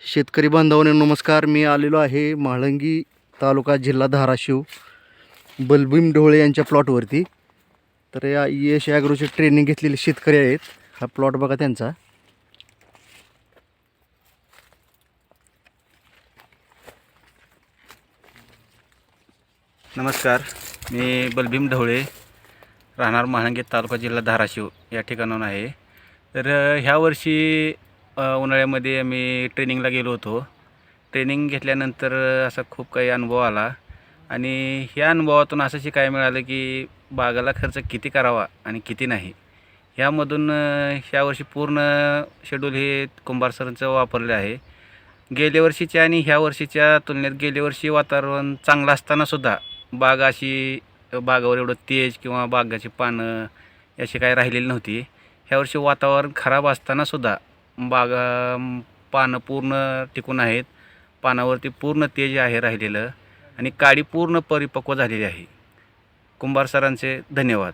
शेतकरी बांधवाने नमस्कार. मी आलेलो आहे म्हाळंगी तालुका जिल्हा धाराशिव बलभीम ढोळे यांच्या प्लॉटवरती तर या यश ॲग्रोचे ट्रेनिंग घेतलेले शेतकरी आहेत. हा प्लॉट बघा त्यांचा. नमस्कार. मी बलभीम ढवळे राहणार महाळंगी तालुका जिल्हा धाराशिव या ठिकाणाहून आहे. तर ह्या वर्षी उन्हाळ्यामध्ये आम्ही ट्रेनिंगला गेलो होतो. ट्रेनिंग घेतल्यानंतर असा खूप काही अनुभव आला. आणि ह्या अनुभवातून असं शिकायला मिळालं की बागाला खर्च किती करावा आणि किती नाही. ह्यामधून ह्या वर्षी पूर्ण शेड्यूल हे कुंभार सरांचं वापरले आहे. गेल्या वर्षीच्या आणि ह्या वर्षीच्या तुलनेत गेल्या वर्षी वातावरण चांगलं असतानासुद्धा बाग अशी बागावर एवढं तेज किंवा बागाची पानं अशी काही राहिलेली नव्हती. ह्या वर्षी वातावरण खराब असतानासुद्धा बागा पानं पूर्ण टिकून आहेत. पानावरती पूर्ण तेज आहे राहिलेलं आणि काडी पूर्ण परिपक्व झालेली आहे. कुंभार सरांचे धन्यवाद.